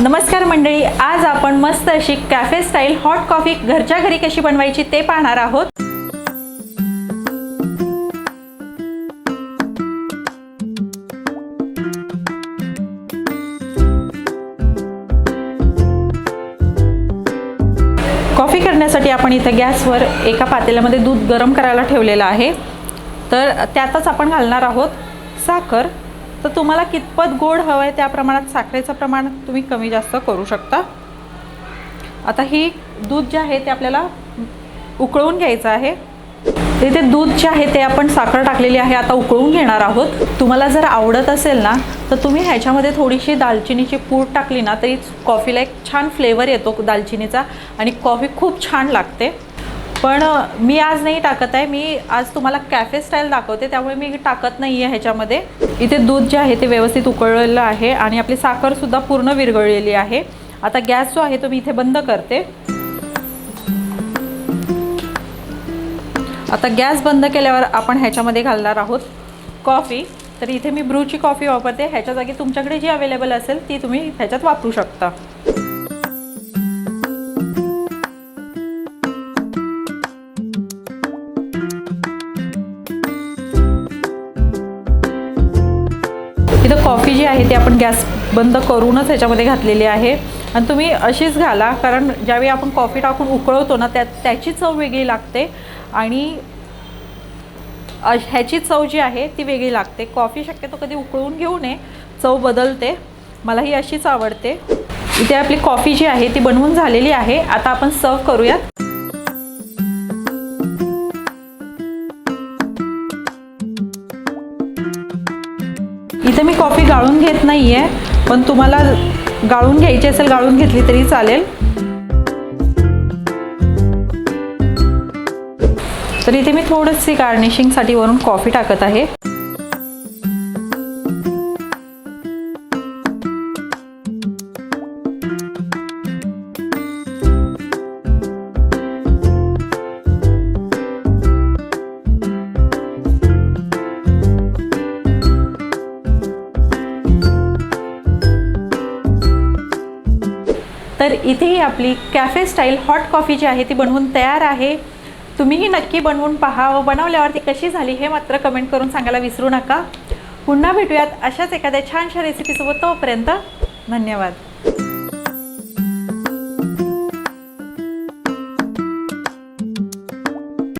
नमस्कार मंडळी आज आपण मस्त अशी कॅफे स्टाईल हॉट कॉफी घरच्या घरी कशी बनवायची ते पाहणार आहोत. कॉफी करण्यासाठी आपण इथं गॅसवर एका पातेल्यामध्ये दूध गरम करायला ठेवलेलं आहे. तर त्यातच आपण घालणार आहोत साखर. तर तुम्हाला कितपत गोड हवं आहे त्या प्रमाणात साखरेचं प्रमाण तुम्ही कमी जास्त करू शकता. आता ही दूध जे आहे ते आपल्याला उकळून घ्यायचं आहे. तिथे दूध जे आहे ते आपण साखर टाकलेली आहे आता उकळून घेणार आहोत. तुम्हाला जर आवडत असेल ना तर तुम्ही ह्याच्यामध्ये थोडीशी दालचिनीची पूड टाकली ना तरी कॉफीला एक छान फ्लेवर येतो दालचिनीचा आणि कॉफी खूप छान लागते. पण मी आज नाही टाकत आहे. मी आज तुम्हाला कॅफे स्टाईल दाखवते. त्यामुळे मी टाकत नाही आहे ह्याच्यामध्ये. इथे दूध जे आहे ते व्यवस्थित उकळलेलं आहे आणि आपली साखरसुद्धा पूर्ण विरघळलेली आहे. आता गॅस जो आहे तो मी इथे बंद करते. आता गॅस बंद केल्यावर आपण ह्याच्यामध्ये घालणार आहोत कॉफी. तर इथे मी ब्रूची कॉफी वापरते. ह्याच्या जागी तुमच्याकडे जी अवेलेबल असेल ती तुम्ही ह्याच्यात वापरू शकता. इथं कॉफी जी आहे ती आपण गॅस बंद करूनच ह्याच्यामध्ये घातलेली आहे. आणि तुम्ही अशीच घाला कारण ज्यावेळी आपण कॉफी टाकून उकळवतो ना त्या त्याची चव वेगळी लागते. आणि ह्याची चव जी आहे ती वेगळी लागते. कॉफी शक्यतो कधी उकळून घेऊ नये चव बदलते. मला ही अशीच आवडते. इथे आपली कॉफी जी आहे ती बनवून झालेली आहे. आता आपण सर्व करूयात. इथे मी कॉफी गाळून घेत नाही आहे पण तुम्हाला गाळून घ्यायची असेल गाळून घेतली तरी चालेल. तर इथे मी थोडीशी गार्निशिंगसाठी वरून कॉफी टाकत आहे. तर इथेही आपली कॅफे स्टाईल हॉट कॉफी जी आहे ती बनवून तयार आहे. तुम्हीही नक्की बनवून पहा व बनवल्यावर ती कशी झाली हे मात्र कमेंट करून सांगायला विसरू नका. पुन्हा भेटूयात अशाच एखाद्या छानशा रेसिपीसोबत तोपर्यंत धन्यवाद.